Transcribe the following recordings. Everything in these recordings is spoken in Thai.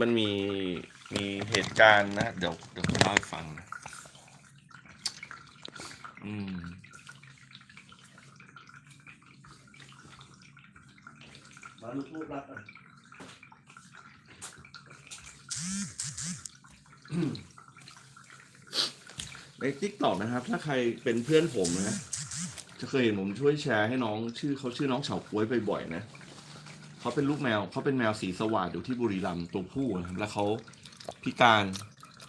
มันมีมีเหตุการณ์นะ เดี๋ยวเดี๋ยวผมเล่าให้ฟังนะอืม มาดูรูปลักษณ์กันในทิกตอกนะครับ ถ้าใครเป็นเพื่อนผมนะ จะเคยเห็นผมช่วยแชร์ให้น้องชื่อเขาชื่อน้องเฉาก้วยบ่อยๆนะ เขาเป็นลูกแมวเขาเป็นแมวสีสวัสดอยู่ที่บุรีรัมย์ตัวผู้นะครับแล้วเขาพิการ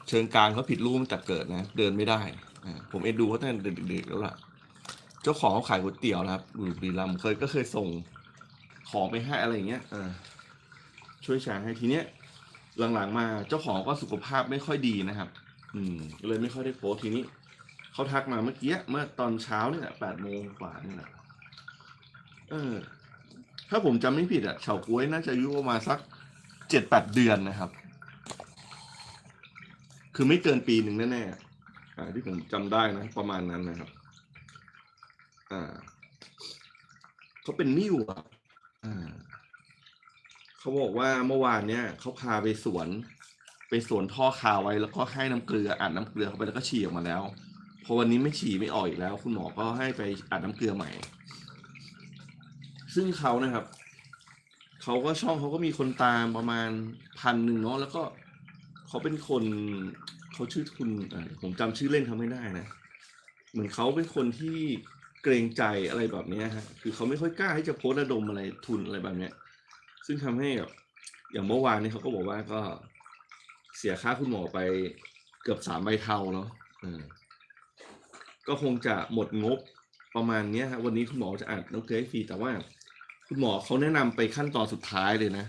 เชิงการเขาผิดรูปตั้งแต่เกิดนะเดินไม่ได้ผมเอ็นดูเขาตั้งแต่เด็กๆแล้วล่ะ เจ้าของเขาขายก๋วยเตี๋ยวนะครับอยู่บุรีรัมย์เคยก็เคยส่งของไปให้อะไรอย่างเงี้ยช่วยแชร์ให้ทีเนี้ยหลังๆมาเจ้าของก็สุขภาพไม่ค่อยดีนะครับ อืมเลยไม่ค่อยได้โพสทีนี้เขาทักมาเมื่อกี้เมื่อตอนเช้าเนี่ยแปดโมงกว่านี่แหละเออ ถ้าผมจำไม่ผิดอะเฉาก้วยน่าจะอายุประมาณสักเจ็ดแปดเดือนนะครับ คือไม่เกินปีหนึ่งแน่ๆอ่าที่ผมจำได้นะประมาณนั้นนะครับ อ่าเขาเป็นนิ่วอะอ่าเขาบอกว่าเมื่อวานเนี่ยเขาพาไปสวน ไปสวนท่อคาไว้แล้วก็ให้น้ำเกลืออัดน้ำเกลือเข้าไปแล้วก็ฉี่ออกมาแล้วพอวันนี้ไม่ฉี่ไม่ออกอีกแล้ว คุณหมอก็ให้ไปอัดน้ำเกลือใหม่ ซึ่งเขานะครับ เขาก็ช่องเขาก็มีคนตามประมาณพันหนึ่งเนาะแล้วก็เขาเป็นคนเขาชื่อคุณผมจำชื่อเล่นเขาไม่ได้นะ เหมือนเขาเป็นคนที่เกรงใจอะไรแบบนี้ฮะคือเขาไม่ค่อยกล้าที่จะโพสต์ระดมอะไรทุนอะไรแบบเนี้ย ซึ่งทำให้แบบอย่างเมื่อวานนี้เขาก็บอกว่าก็เสียค่าคุณหมอไปเกือบสามใบเทาเนาะก็คงจะหมดงบประมาณเนี้ยฮะวันนี้คุณหมอจะอัดน้ำเกลือให้ฟรีแต่ว่า คุณหมอเขาแนะนำไปขั้นตอนสุดท้ายเลยนะ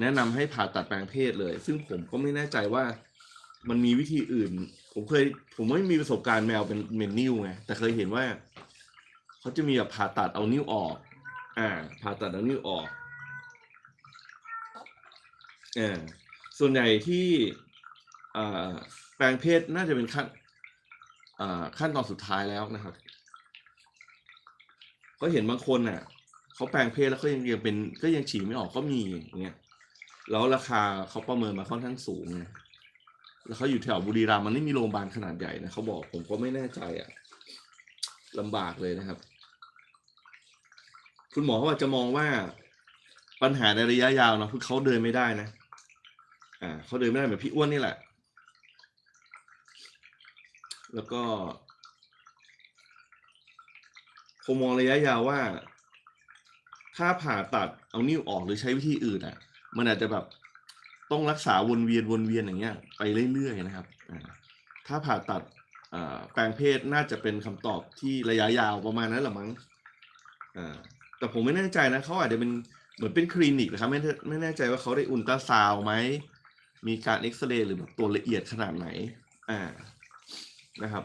แนะนำให้ผ่าตัดแปลงเพศเลย ซึ่งผมก็ไม่แน่ใจว่ามันมีวิธีอื่น ผมเคย ผมไม่มีประสบการณ์แมวเป็นเมนนิ้วไงแต่เคยเห็นว่าเขาจะมีแบบผ่าตัดเอานิ้วออก อ่า ผ่าตัดเอานิ้วออกอ่าส่วนใหญ่ที่อ่าแปลงเพศน่าจะเป็นขั้นอ่าขั้นตอนสุดท้ายแล้วนะครับ ก็เห็นบางคนอะ เขาแปลงเพศแล้วก็ยังยังเป็นก็ยังฉี่ไม่ออกก็มีอย่างเงี้ยแล้วราคาเขาประเมินมาค่อนข้างสูงไงแล้วเขาอยู่แถวบุรีรัมย์มันไม่มีโรงพยาบาลขนาดใหญ่นะเขาบอกผมก็ไม่แน่ใจอะลำบากเลยนะครับ คุณหมอเขาอาจจะมองว่าปัญหาในระยะยาวเนาะคือเขาเดินไม่ได้นะ อ่าเขาเดินไม่ได้แบบพี่อ้วนนี่แหละ แล้วก็คงมองระยะยาวว่า ถ้าผ่าตัดเอานิ้วออกหรือใช้วิธีอื่นอะ มันอาจจะแบบต้องรักษาวนเวียนวนเวียนอย่างเงี้ยไปเรื่อยๆนะครับ ถ้าผ่าตัดแปลงเพศน่าจะเป็นคำตอบที่ระยะยาวประมาณนั้นแหละมั้งอ่าแต่ผมไม่แน่ใจนะเขาอาจจะเป็นเหมือนเป็นคลินิกนะครับไม่ไม่แน่ใจว่าเขาได้อุลตราซาวไหมมีการเอ็กซเรย์หรือแบบตัวละเอียดขนาดไหนอ่านะครับ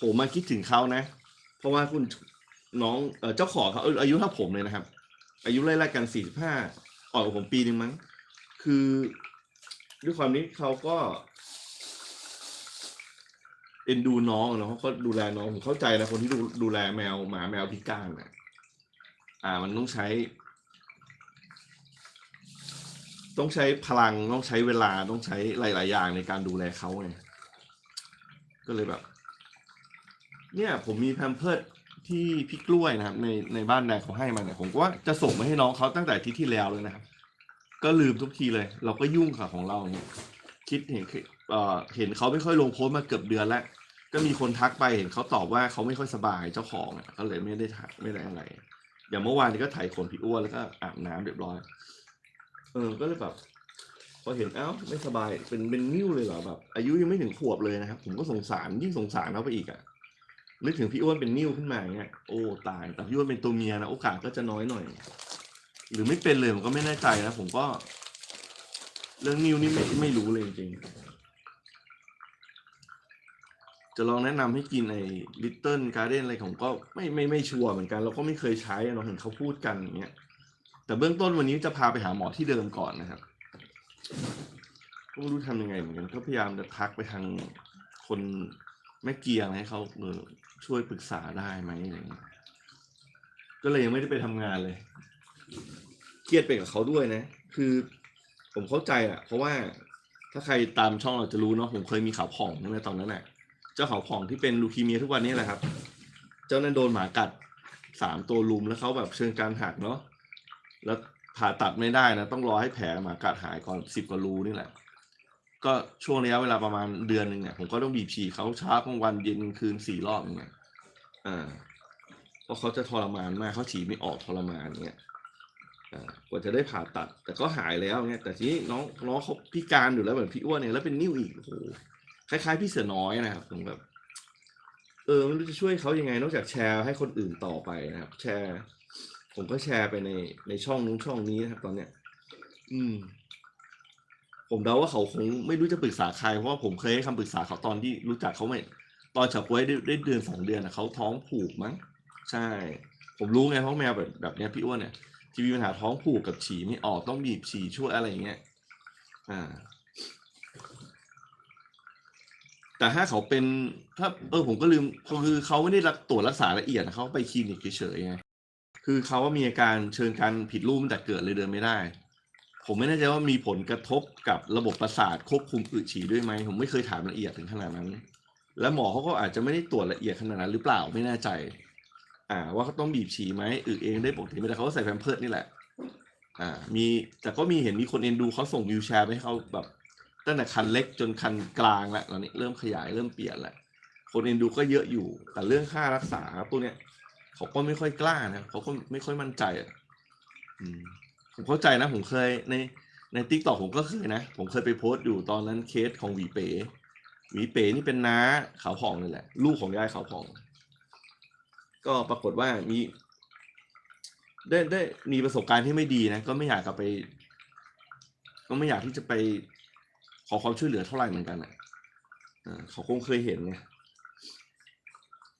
ผมมาคิดถึงเขานะ เพราะว่าคุณ น้องเออเจ้าของเขาอายุเท่าผมเลยนะครับ อายุไล่ๆกันสี่สิบห้าอ่อนกว่าผมปีนึงมั้ง คือด้วยความนี้เขาก็เอ็นดูน้องเนาะเขาก็ดูแลน้องผมเข้าใจนะคนที่ดูดูแลแมวหมาแมวพิการนะอ่า มันต้องใช้ ต้องใช้พลังต้องใช้เวลาต้องใช้หลาย ๆ อย่างในการดูแลเขาไงก็เลยแบบ เนี่ย ผมมีแพมเพิร์ด ที่พี่กล้วยนะครับ ในในบ้านแดงเขาให้มาเนี่ยผมก็ว่าจะส่งมาให้น้องเขาตั้งแต่อาที่ที่แล้วเลยนะครับ ก็ลืมทุกทีเลย เราก็ยุ่งค่ะของเราเนี่ยคิดเห็นเอ่อเห็นเขาไม่ค่อยลงโพสต์มาเกือบเดือนแล้ว ก็มีคนทักไปเห็นเขาตอบว่าเขาไม่ค่อยสบายเจ้าของอะก็เลยไม่ได้ทักไม่ได้อะไร อย่างเมื่อวานนี้ก็ถ่ายขนพี่อ้วนแล้วก็อาบน้ำเรียบร้อย เออก็เลยแบบพอเห็นเอ้าไม่สบายเป็นเป็นนิ้วเลยเหรอแบบอายุยังไม่ถึงขวบเลยนะครับ ผมก็สงสารยิ่งสงสารเขาไปอีกอะ นึกถึงพี่อ้วนเป็นนิ้วขึ้นมาอย่างเงี้ยโอ้ตาย แต่พี่อ้วนเป็นตัวเมียนะโอกาสก็จะน้อยหน่อย หรือไม่เป็นเลยผมก็ไม่แน่ใจนะผมก็ เรื่องนิ้วนี่ไม่ไม่รู้เลยจริงจะลองแนะนำให้กินไอ้ลิตเติ้ลการ์เด้นอะไรผมก็ไม่ไม่ไม่ชัวร์เหมือนกัน เราก็ไม่เคยใช้อะเราเห็นเขาพูดกันอย่างเงี้ย แต่เบื้องต้นวันนี้จะพาไปหาหมอที่เดิมก่อนนะครับก็ไม่รู้ทำยังไงเหมือนกันก็พยายามจะทักไปทางคนแม่เกียงให้เขาเออ ช่วยปรึกษาได้ไหมอะไรเงี้ยก็เลยยังไม่ได้ไปทำงานเลย เครียดไปกับเขาด้วยนะ คือผมเข้าใจอะเพราะว่าถ้าใครตามช่องเราจะรู้เนาะผมเคยมีข่าวผ่องใช่ไหมตอนนั้นน่ะเจ้าข่าวผ่องที่เป็นลูคีเมียทุกวันนี้แหละครับ เจ้านั้นโดนหมากัดสามตัวลุมแล้วเขาแบบเชิงการหักเนาะแล้วผ่าตัดไม่ได้นะ ต้องรอให้แผลหมากัดหายก่อนสิบกว่ารูนี่แหละ ก็ช่วงระยะเวลาประมาณเดือนหนึ่งเนี่ยผมก็ต้องบีบฉี่เขาเช้ากลางวันเย็นกลางคืนสี่รอบอย่างเงี้ยอ่าเพราะเขาจะทรมานมากเขาฉี่ไม่ออกทรมานเงี้ยอ่ากว่าจะได้ผ่าตัด แต่ก็หายแล้วเงี้ยแต่ทีนี้น้องน้องเขาพิการอยู่แล้วเหมือนพี่อ้วนเนี่ยแล้วเป็นนิ้วอีกโอ้โหคล้ายๆ พี่เสือน้อยนะครับผมแบบ เออไม่รู้จะช่วยเขายังไง นอกจากแชร์ให้คนอื่นต่อไปนะครับ แชร์ ผมก็แชร์ไปในในช่องนู้นช่องนี้นะครับ ตอนเนี้ย อืม ผมเดาว่าเขาคงไม่รู้จะปรึกษาใครเพราะว่าผมเคยให้คำปรึกษาเขาตอนที่รู้จักเขาไม่ตอนเฉาก้วยได้ได้เดือนสองเดือนนะเขาท้องผูกมั้งใช่ ผมรู้ไงเพราะแมวแบบแบบเนี้ยพี่อ้วนเนี่ยที่มีปัญหาท้องผูกกับฉี่ไม่ออกต้องบีบฉี่ช่วยอะไรอย่างเงี้ยอ่า แต่ถ้าเขาเป็นถ้า เออ ผมก็ลืมคือเขาไม่ได้รักตรวจรักษาละเอียดนะเขาไปคลินิกเฉยๆไงคือเขาว่ามีอาการเชิงการผิดรูปตั้งแต่เกิดเลยเดินไม่ได้ ผมไม่แน่ใจว่ามีผลกระทบกับระบบประสาทควบคุมอึฉี่ด้วยไหมผมไม่เคยถามละเอียดถึงขนาดนั้น แล้วหมอเขาก็อาจจะไม่ได้ตรวจละเอียดขนาดนั้นหรือเปล่าไม่แน่ใจ อ่า ว่าเขาต้องบีบฉี่ไหมอึเองได้ปกติไหมแต่เขาก็ใส่แพมเพิร์ดนี่แหละ อ่า มีแต่ก็มีเห็นมีคนเอ็นดูเขาส่งวิวแชร์ไปให้เขาแบบตั้งแต่คันเล็กจนคันกลางแล้วตอนนี้เริ่มขยายเริ่มเปลี่ยนแล้วคนเอ็นดูก็เยอะอยู่ แต่เรื่องค่ารักษาพวกเนี้ยเขาก็ไม่ค่อยกล้านะเขาก็ไม่ค่อยมั่นใจอะอืม ผมเข้าใจนะ ผมเคยในในทิกตอกผมก็เคยนะ ผมเคยไปโพสต์อยู่ตอนนั้นเคสของหวีเป๋หวีเป๋นี่เป็นน้าขาวผ่องนี่แหละ ลูกของยายขาวผ่อง ก็ปรากฏว่ามีได้ได้มีประสบการณ์ที่ไม่ดีนะ ก็ไม่อยากกลับไป ก็ไม่อยากที่จะไปขอความช่วยเหลือเท่าไหร่เหมือนกันอะอ่าเขาคงเคยเห็นไง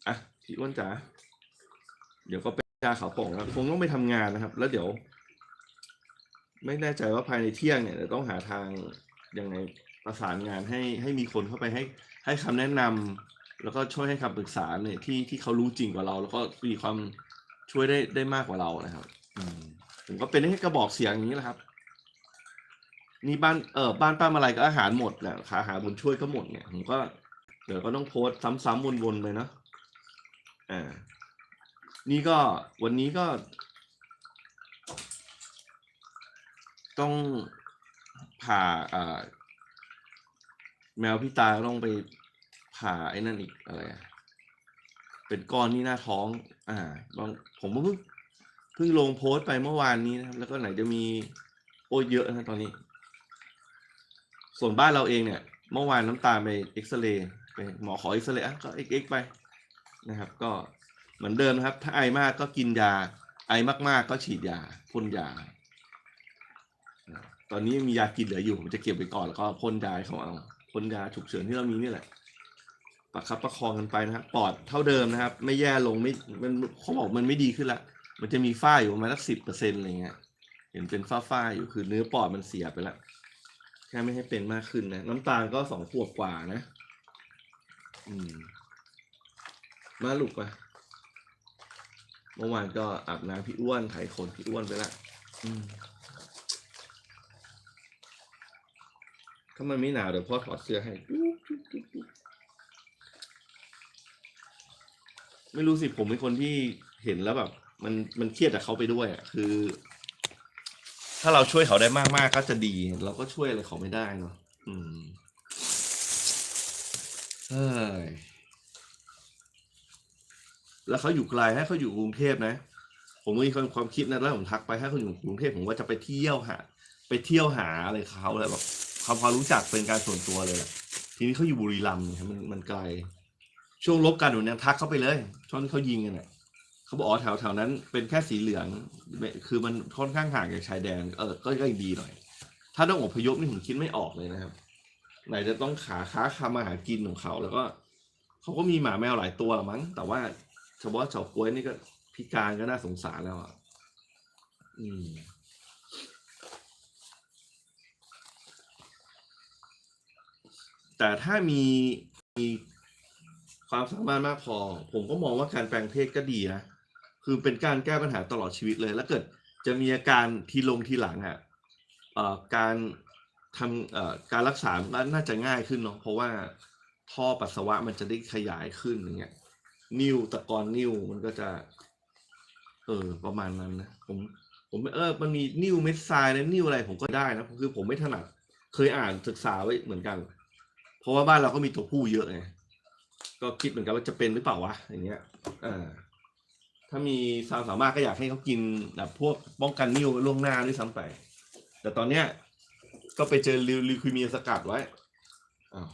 อะพี่อ้วนจ๋าเดี๋ยวก็ไปยาขาวผ่องแล้วคงต้องไปทำงานนะครับ แล้วเดี๋ยว ไม่แน่ใจว่าภายในเที่ยงเนี่ยเดี๋ยวต้องหาทางยังไงประสานงานให้ให้มีคนเข้าไปให้ให้คำแนะนำแล้วก็ช่วยให้คำปรึกษาเนี่ยที่ที่เขารู้จริงกว่าเรา แล้วก็มีความช่วยได้ได้มากกว่าเรานะครับ อืมผมก็เป็นแค่กระบอกเสียงอย่างนี้แหละครับ นี่บ้านเออบ้านป้ามาลัยก็อาหารหมดแหละขาหาบุญช่วยก็หมดเนี่ยผมก็เดี๋ยวก็ต้องโพสต์ซ้ำๆวนๆไปเนาะอ่านี่ก็วันนี้ก็ ต้องผ่าอ่าแมวพี่ตาต้องไปผ่าไอ้นั่นอีกอะไรอะเป็นก้อนที่หน้าท้อง อ่าบางผมเพิ่งเพิ่งลงโพสต์ไปเมื่อวานนี้นะครับ แล้วก็ไหนจะมีโอ้เยอะนะตอนนี้ ส่วนบ้านเราเองเนี่ย เมื่อวานน้ำตาไปเอ็กซเรย์ไปหมอขอเอ็กซเรย์ก็เอ็กเอ็กไปนะครับ ก็เหมือนเดิมนะครับ ถ้าไอมากก็กินยา ไอมากๆก็ฉีดยาพ่นยา ตอนนี้มียากินเหลืออยู่ ผมจะเก็บไว้ก่อนแล้วก็พ่นยาเขาเอาพ่นยาฉุกเฉินที่เรามีนี่แหละประคับประคองกันไปนะครับปอดเท่าเดิมนะครับ ไม่แย่ลงไม่มันเขาบอกมันไม่ดีขึ้นละมันจะมีฝ้าอยู่ประมาณสักสิบเปอร์เซ็นต์อะไรเงี้ยเห็นเป็นฝ้าฝ้าอยู่คือเนื้อปอดมันเสียไปแล้วแค่ไม่ให้เป็นมากขึ้นนะน้ำตาลก็สองขวบกว่านะ อืม มาลูกไปเมื่อวานก็อาบน้ำพี่อ้วนไถขนพี่อ้วนไปละอืม ถ้ามันไม่หนาวเดี๋ยวพ่อถอดเสื้อให้ ไม่รู้สิผมเป็นคนที่เห็นแล้วแบบ มันมันเครียดจากเขาไปด้วยอะคือ ถ้าเราช่วยเขาได้มากๆก็จะดี เราก็ช่วยอะไรเขาไม่ได้เนาะอืมเฮ้ยแล้วเขาอยู่ไกลให้เขาอยู่กรุงเทพนะ ผมมีความความคิดนะแล้วผมทักไปให้เขาอยู่กรุงเทพผมว่าจะไปเที่ยวหา ไปเที่ยวหาอะไรเขาเลยแบบ ความความรู้จักเป็นการส่วนตัวเลยแหละทีนี้เขาอยู่บุรีรัมย์มันมันไกล ช่วงลบกันอยู่เนี่ยทักเขาไปเลยช่วงที่เขายิงกันเนี่ยเขาบอกอ๋อแถวแถวนั้นเป็นแค่สีเหลือง คือมันค่อนข้างห่างจากชายแดนเออก็ก็ดีหน่อย ถ้าต้องอพยพนี่ผมคิดไม่ออกเลยนะครับ ไหนจะต้องขาค้าคามาหากินของเขาแล้วก็เขาก็มีหมาแมวหลายตัวมั้ง แต่ว่าเฉพาะเฉาก้วยนี่ก็พิการก็น่าสงสารแล้วอะอืม แต่ถ้ามีมีความสามารถมากพอ ผมก็มองว่าการแปลงเพศก็ดีนะ คือเป็นการแก้ปัญหาตลอดชีวิตเลย แล้วเกิดจะมีอาการทีลงทีหลังอะเอ่อการทำการรักษาก็น่าจะง่ายขึ้นเนาะเพราะว่าท่อปัสสาวะมันจะได้ขยายขึ้นอย่างเงี้ย นิ้วตะกอนนิ้วมันก็จะ เออประมาณนั้นนะผมผมเออมันมีนิ้วเม็ดทรายนะนิ้วอะไรผมก็ได้นะคือผมไม่ถนัดเคยอ่านศึกษาไว้เหมือนกัน ราะว่าบ้านเราก็มีตัวผู้เยอะไงก็คิดเหมือนกันว่าจะเป็นหรือเปล่าวะอย่างเงี้ยอ่าถ้ามีสาวสามารถก็อยากให้เขากินแบบพวกป้องกันนิ้วล่วงหน้าด้วยซ้ำไป แต่ตอนเนี้ยก็ไปเจอลิวลิวคิเมียสกัดไว้อ้าว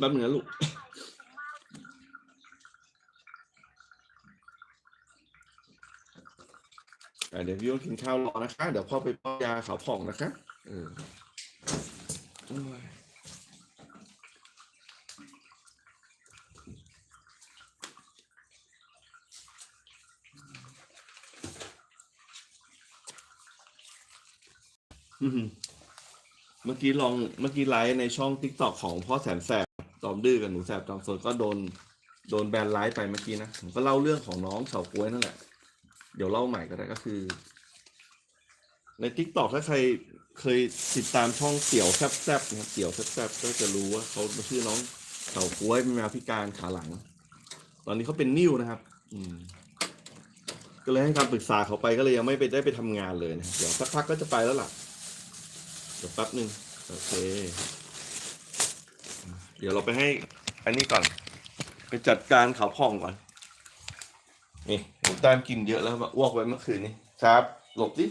แป๊บนึงนะลูกเดี๋ยวพี่โยนกินข้าวรอนะคะ เดี๋ยวพ่อไปป้อนยาขาวผ่องนะคะเออโอ้ยอื้อหือเมื่อกี้ลองเมื่อกี้ไลฟ์ในช่องทิกตอกของพ่อแสนแสบ จอมดื้อกับหนูแสบจอมสนก็โดนโดนแบนไลฟ์ไปเมื่อกี้นะผมก็เล่าเรื่องของน้องเฉาก้วยนั่นแหละ เดี๋ยวเล่าใหม่ก็ได้ก็คือ ในทิกตอกถ้าใครเคยติดตามช่องเสี่ยวแซบๆนะครับเสี่ยวแซบๆก็จะรู้ว่าเขาชื่อน้องเฉาก้วยเป็นแมวพิการขาหลัง ตอนนี้เขาเป็นนิ้วนะครับ อืมก็เลยให้คำปรึกษาเขาไปก็เลยยังไม่ไปได้ไปทำงานเลยนะเดี๋ยวสักพักก็จะไปแล้วล่ะเดี๋ยวแป๊บหนึ่งโอเค เดี๋ยวเราไปให้ อันนี้ก่อน ไปจัดการเขาพองก่อน นี่ผมตามกินเยอะแล้วมาอ้วกไว้เมื่อคืนนี้ครับหลบดิ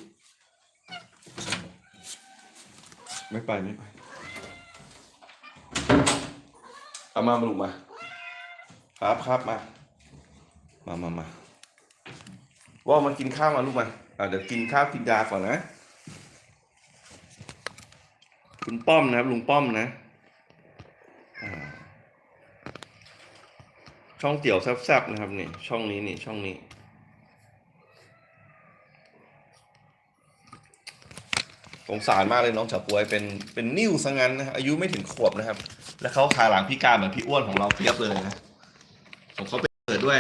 ไม่ไปไม่ไปเอามามาลูกมา ครับครับมา มามามาว่ามากินข้าวมาลูกมาอ่าเดี๋ยวกินข้าวกินยาก่อนนะ คุณป้อมนะครับลุงป้อมนะอ่า ช่องเตี๋ยวแซ่บๆนะครับนี่ช่องนี้นี่ช่องนี้ สงสารมากเลยน้องเฉาปวยเป็นเป็นนิ้วซะงั้นนะอายุไม่ถึงขวบนะครับ แล้วเขาขาหลังพิการเหมือนพี่อ้วนของเราเทียบเลยนะผมเขาไปเกิดด้วย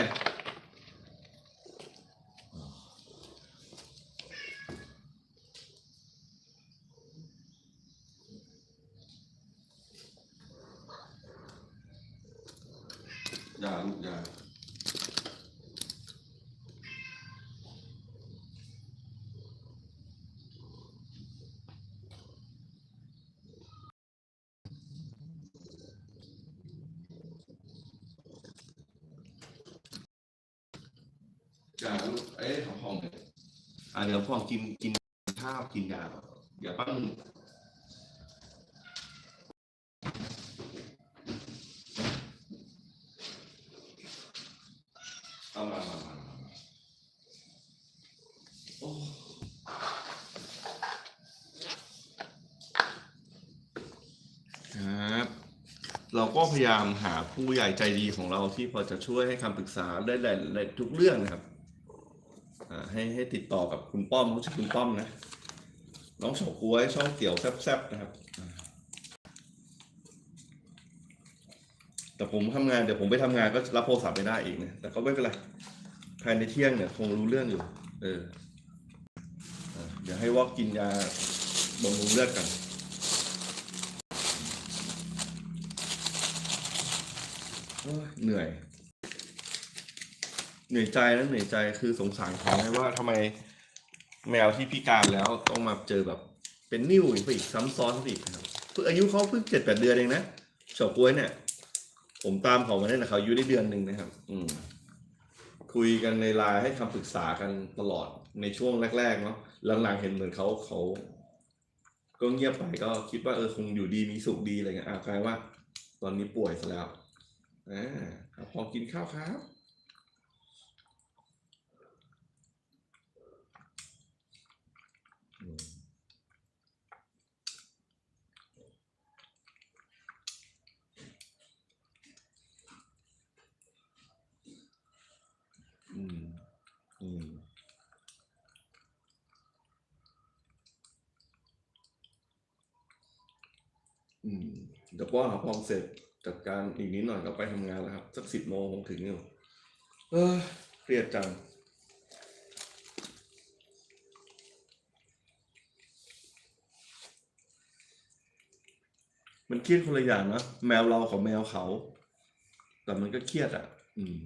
อย่าลูกเอ้ยของพ่องเนี่ยอะเดี๋ยวพ่องกินกินข้าวกินยาก่อนอย่าปั้งงเอามามามามาโอ้ครับ เราก็พยายามหาผู้ใหญ่ใจดีของเราที่พอจะช่วยให้คำปรึกษาได้หลายหลายทุกเรื่องนะครับ ให้ให้ติดต่อกับคุณป้อมรู้ชื่อคุณป้อมนะ น้องเฉาก้วยช่องเกี่ยวแซบๆนะครับ แต่ผมทำงานเดี๋ยวผมไปทำงานก็รับโทรศัพท์ไม่ได้อีกนะแต่ก็ไม่เป็นไรภายในเที่ยงเนี่ยคงรู้เรื่องอยู่ เออเดี๋ยวให้วอกกินยาบำรุงเลือดกันเหนื่อย เหนื่อยใจนะเหนื่อยใจคือสงสารเขาไงว่าทำไมแมวที่พิการแล้วต้องมาเจอแบบ เป็นนิ้วอีกไปอีกซ้ำซ้อนอีกครับเพิ่งอายุเขาเพิ่งเจ็ดแปดเดือนเองนะเฉาก๊วยเนี่ย ผมตามเขามาได้นะเขาอายุได้เดือนหนึ่งนะครับ อืม คุยกันในไลน์ให้คำปรึกษากันตลอดในช่วงแรกๆเนาะหลังๆเห็นเหมือนเขาเขาก็เงียบไปก็คิดว่าเออคงอยู่ดีมีสุขดีอะไรเงี้ยอ่ากลายว่า ตอนนี้ป่วยซะแล้วอ่าครับพอกินข้าวครับ อืม อืม อืมเดี๋ยวป้อนหาพองเสร็จจัดการอีกนิดหน่อยก็ไปทำงานแล้วครับ สักสิบโมงผมถึงอยู่เออเครียดจัง เครียดคนละอย่างนะแมวเรากับแมวเขา แต่มันก็เครียดอะ อืม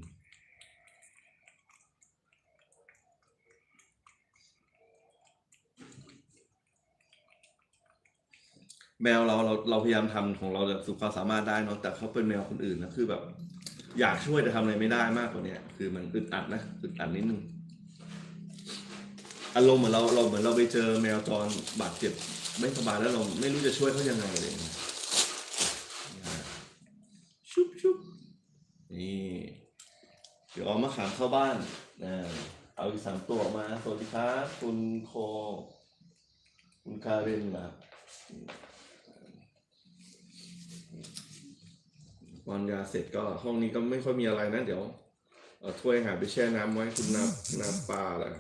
แมวเราเราเราพยายามทำของเราแบบสุดความสามารถได้เนาะแต่เขาเป็นแมวคนอื่นนะคือแบบ อยากช่วยแต่ทำอะไรไม่ได้มากกว่าเนี้ยคือมันอึดอัดนะอึดอัดนิดนึงอารมณ์เหมือนเราเราเหมือนเราไปเจอแมวจรบาดเจ็บไม่สบายแล้วเราไม่รู้จะช่วยเขายังไงเลยชุบนี่ เดี๋ยวเอามาขามเข้าบ้านนะเอาอีกสามตัวออกมาสวัสดีครับคุณโค คุณคาเรนนะครับวางยาเสร็จก็ห้องนี้ก็ไม่ค่อยมีอะไรนะ เดี๋ยวเอาถ้วยหาไปแช่น้ำไว้คุณนานาปลาแหละ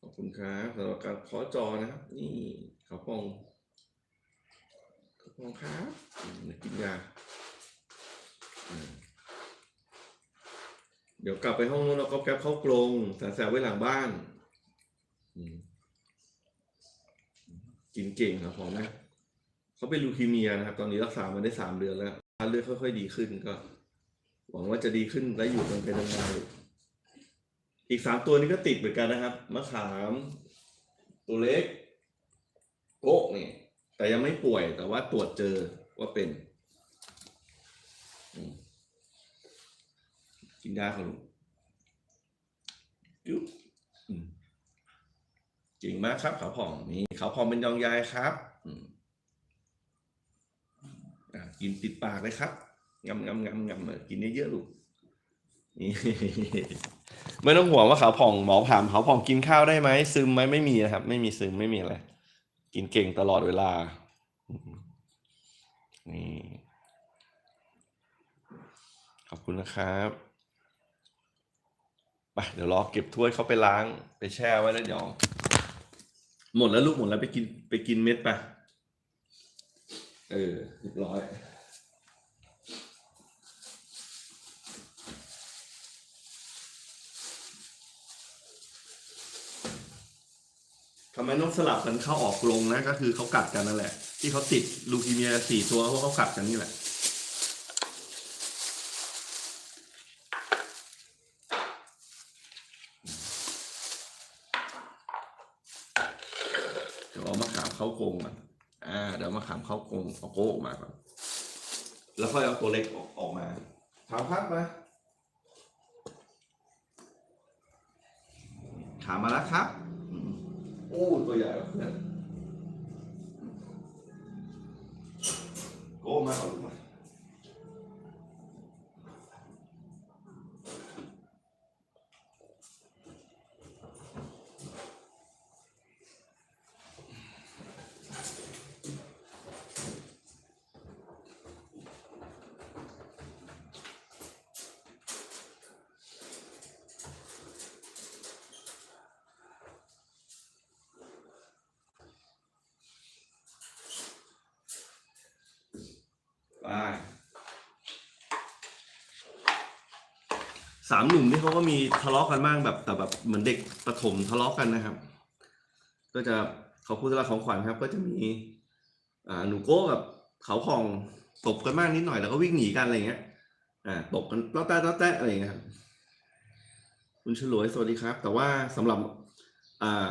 ขอบคุณครับสำหรับการขอจอนะครับนี่ขาวพองขอบคุณครับอืมเดี๋ยวกินยา เดี๋ยวกลับไปห้องนู้นเราก็แก๊บเข้ากรงแต่แซวไว้หลังบ้านกินเก่งครับผมนะเขาเป็นลูคีเมียนะครับ ตอนนี้รักษามาได้สามเดือนแล้วเลือดค่อย ๆ ดีขึ้นก็ หวังว่าจะดีขึ้นและอยู่กันเป็นนานๆอีกสามตัวนี้ก็ติดเหมือนกันนะครับมะขาม ตัวเล็ก โกะนี่แต่ยังไม่ป่วยแต่ว่าตรวจเจอว่าเป็นอืม กินได้ครับลูกยุบอืมเก่งมากครับขาผ่องนี่ขาผ่องเป็นยองยายครับอกินติดปากเลยครับงำงำงำงำกินเยอะๆลูกนี่ไม่ต้องห่วงว่าขาผ่องหมอถามขาผ่องกินข้าวได้ไหมซึมไหมไม่มีนะครับ ไม่มีซึมไม่มีอะไรกินเก่งตลอดเวลานี่ขอบคุณนะครับ ไปเดี๋ยวรอเก็บถ้วยเขาไปล้างไปแช่ไว้แล้วเดี๋ยว หมดแล้วลูกหมดแล้วไปกินไปกินเม็ดไปเออเรียบร้อยทำไมต้องสลับกันเข้าออกกรงนะ ก็คือเขากัดกันนั่นแหละ ที่เขาติดลูคีเมียสี่ตัวเพราะเขากัดกันนี่แหละ เดี๋ยวเอามาขามเข้ากรงก่อนอ่า เดี๋ยวเอา มาขามเข้ากรงเอาโก้ออกมาก่อนแล้วค่อยเอาตัวเล็กออกออกมาถามพักมาถามมาแล้วครับอืมโอ้ตัวใหญ่กว่าเพื่อนโก้มาเอาามหนุ่มนี่เขาก็มีทะเลาะกันบ้างแบบแต่แบบเหมือนเด็กประถมทะเลาะกันนะครับ ก็จะเขาพูดสละของขวัญครับ ก็จะมีอ่าหนูโก้กับเขาพองตบกันมากนิดหน่อยแล้วก็วิ่งหนีกันอะไรเงี้ย อ่าตบกันเต้าแต้เต้าแต้อะไรเงี้ยครับคุณฉลวยสวัสดีครับ แต่ว่าสำหรับอ่า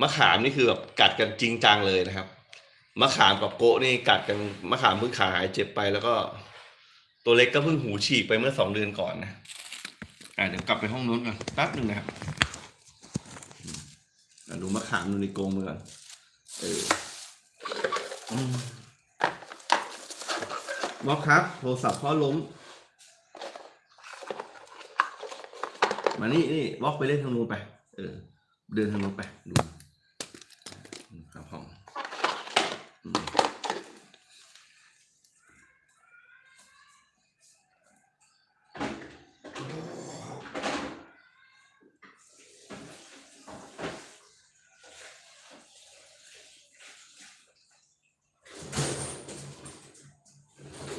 มะขามนี่คือแบบกัดกันจริงจังเลยนะครับมะขามกับโกะนี่กัดกันมะขามเพิ่งขาหายเจ็บไปแล้วก็ ตัวเล็กก็เพิ่งหูฉีกไปเมื่อสองเดือนก่อนนะอ่าเดี๋ยวกลับไปห้องนู้นก่อนแป๊บหนึ่งนะครับดูมะขามดูในกรงมือก่อนเออมบอสครับ โทรศัพท์พ่อล้ม มานี่นี่บล็อกไปเล่นทางนู้นไป เออ เดินทางนู้นไปดูอืมครับห้องอืม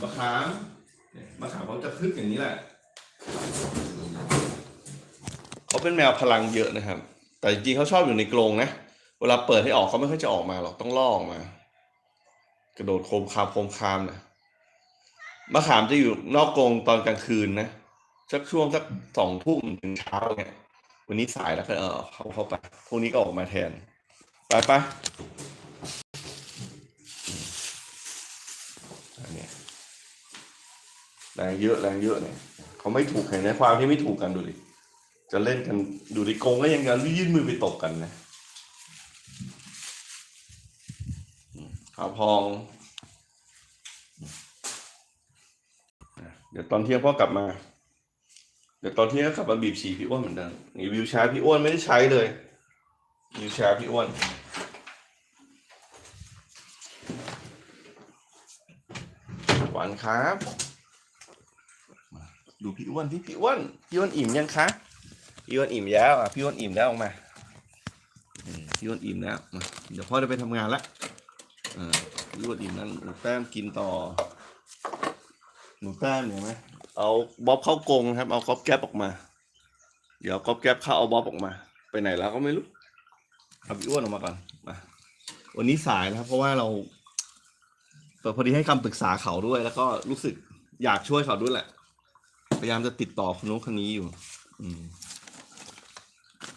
มะขามมะขามเขาจะคึกอย่างนี้แหละ เขาเป็นแมวพลังเยอะนะครับ แต่จริงๆเขาชอบอยู่ในกรงนะ เวลาเปิดให้ออกเขาไม่ค่อยจะออกมาหรอกต้องล่อออกมา กระโดดโคมคามโคมคามนะมะขามจะอยู่นอกกรงตอนกลางคืนนะสักช่วงสักสองทุ่มถึงเช้าเนี่ยวันนี้สายแล้วก็เออเขาเข้าไปพวกนี้ก็ออกมาแทน ไปไปอืมอันเนี้ย แรงเยอะแรงเยอะเนี่ยเขาไม่ถูกเห็นในความที่ไม่ถูกกันดูดิจะเล่นกันดูดิโกงก็ยังกันยื่นมือไปตบกันนะขาวพองเดี๋ยวตอนเที่ยงพ่อกลับมา เดี๋ยวตอนเที่ยงก็กลับมาบีบฉี่พี่อ้วนเหมือนเดิมนี่วิวแชร์พี่อ้วนไม่ได้ใช้เลยวิวแชร์พี่อ้วนหวานครับ ดูพี่อ้วนพี่พี่อ้วนพี่อ้วนอิ่มยังคะพี่อ้วนอิ่มแล้วอะพี่อ้วนอิ่มแล้วออกมาพี่อ้วนอิ่มแล้วมาเดี๋ยวพ่อจะไปทำงานละอ่าพี่อ้วนอิ่มนั้นหนูแต้มกินต่อหนูแต้มเห็นไหมเอาบ๊อบเข้ากรงครับ เอาก๊อบแก๊บออกมา เดี๋ยวก๊อบแก๊บเข้าเอาบ๊อบออกมา ไปไหนแล้วก็ไม่รู้เอาพี่อ้วนออกมาก่อนมาวันนี้สายนะครับ เพราะว่าเราพอดีให้คำปรึกษาเขาด้วย แล้วก็รู้สึกอยากช่วยเขาด้วยแหละ พยายามจะติดต่อคนนู้นคนนี้อยู่ อืม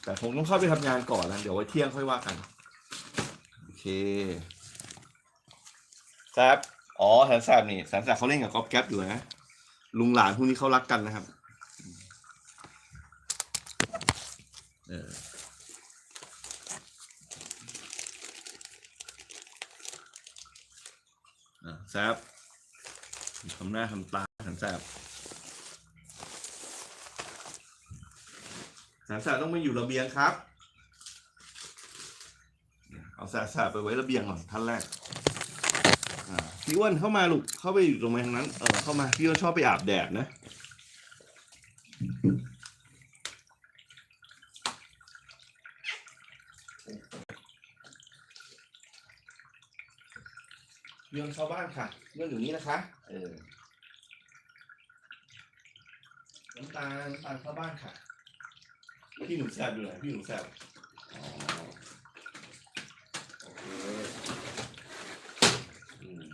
แต่ผมต้องเข้าไปทำงานก่อนนะเดี๋ยวไว้เที่ยงค่อยว่ากัน โอเคแซบอ๋อแสนแสบนี่แสนแสบเขาเล่นกับก๊อฟแก๊ปอยู่นะลุงหลานพวกนี้เขารักกันนะครับเออแซบทำหน้าทำตาแสนแสบ แสนแสบต้องมาอยู่ระเบียงครับ เอาแสนแสบไปไว้ระเบียงก่อนท่านแรกพี่อ้วนเข้ามาลูกเข้าไปอยู่ตรงไหนทางนั้นเออเข้ามาพี่อ้วนชอบไปอาบแดดนะพี่อ้วนเข้าบ้านค่ะพี่อ้วนอยู่นี่นะคะ เออน้ำตาลน้ำตาลเข้าบ้านค่ะ พี่หนูแซบอยู่ไหนพี่หนูแซบอ๋อโอเคอืม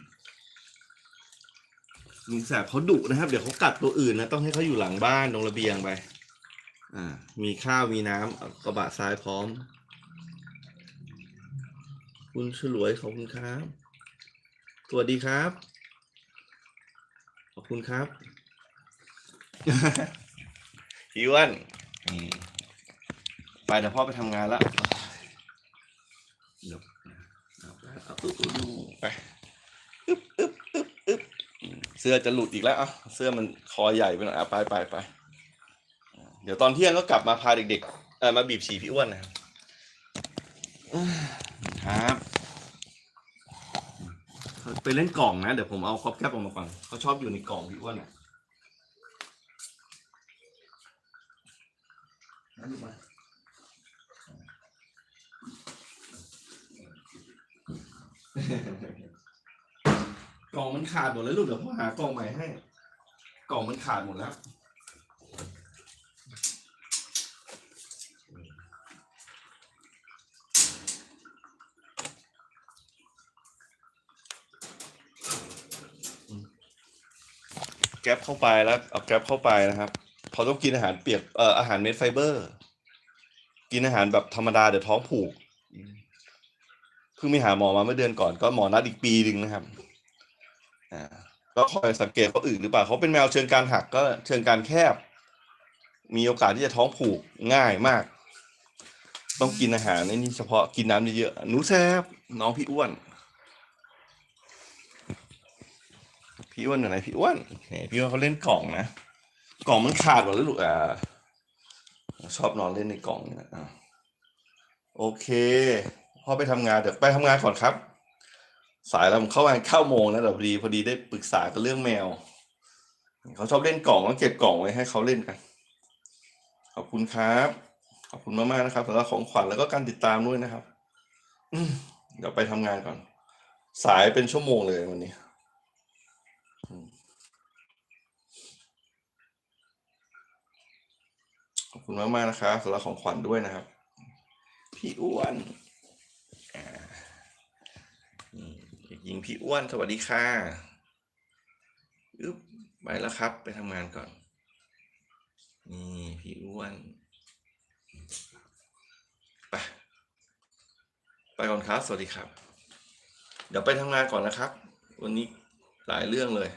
ลุงแสบเขาดุนะครับ เดี๋ยวเขากัดตัวอื่นนะ ต้องให้เขาอยู่หลังบ้านตรงระเบียงไป อ่า มีข้าวมีน้ำเอากระบะทรายพร้อม คุณฉลวยขอบคุณครับสวัสดีครับ ขอบคุณครับพี่อ้วนนี่ ไปเดี๋ยวพ่อไปทำงานละเดี๋ยวเอาไปเอาอึ๊บอึ๊บอึ๊บไปอึ๊บอึ๊บอึ๊บอึ๊บอืมเสื้อจะหลุดอีกแล้วอะเสื้อมันคอใหญ่ไปหน่อยอะไปไปไปเดี๋ยวตอนเที่ยงก็กลับมาพาเด็กๆเออมาบีบฉี่พี่อ้วนนะครับครับไปเล่นกล่องนะ เดี๋ยวผมเอาครอบแคบออกมาก่อนเขาชอบอยู่ในกล่องพี่อ้วนอะ ขาดหมดแล้วลูกเดี๋ยวพ่อหากล่องใหม่ให้ กล่องมันขาดหมดแล้ว แก๊ปเข้าไปแล้วเอาแก๊ปเข้าไปนะครับพอต้องกินอาหารเปียกเอ่ออาหารเม็ดไฟเบอร์ กินอาหารแบบธรรมดาเดี๋ยวท้องผูกเพิ่งไปหาหมอมาเมื่อเดือนก่อนก็หมอนัดอีกปีหนึ่งนะครับ อ่าก็คอยสังเกตเขาอื่นหรือเปล่าเขาเป็นแมวเชิงการหักก็เชิงการแคบ มีโอกาสที่จะท้องผูกง่ายมาก ต้องกินอาหารในนี่เฉพาะกินน้ำเยอะๆหนูแซบน้องพี่อ้วน พี่อ้วนอยู่ไหนพี่อ้วนพี่อ้วนเขาเล่นกล่องนะกล่องมันขาดหมดแล้วลูกอ่าชอบนอนเล่นในกล่องนี่นะอะโอเคพ่อไปทำงานเดี๋ยวไปทำงานก่อนครับ สายแล้วผมเข้างานเก้าโมงนะเดี๋ยวพอดีพอดีได้ปรึกษากันเรื่องแมว เขาชอบเล่นกล่องต้องเก็บกล่องไว้ให้เขาเล่นกันขอบคุณครับ ขอบคุณมากๆนะครับสำหรับของขวัญแล้วก็การติดตามด้วยนะครับเดี๋ยวไปทำงานก่อน สายเป็นชั่วโมงเลยวันนี้ขอบคุณมากๆนะครับสำหรับของขวัญด้วยนะครับ พี่อ้วน หญิงพี่อ้วนสวัสดีค่ะอึ๊บไปแล้วครับ ไปทำงานก่อน นี่พี่อ้วนไปไปก่อนครับ สวัสดีครับ เดี๋ยวไปทำงานก่อนนะครับ วันนี้หลายเรื่องเลย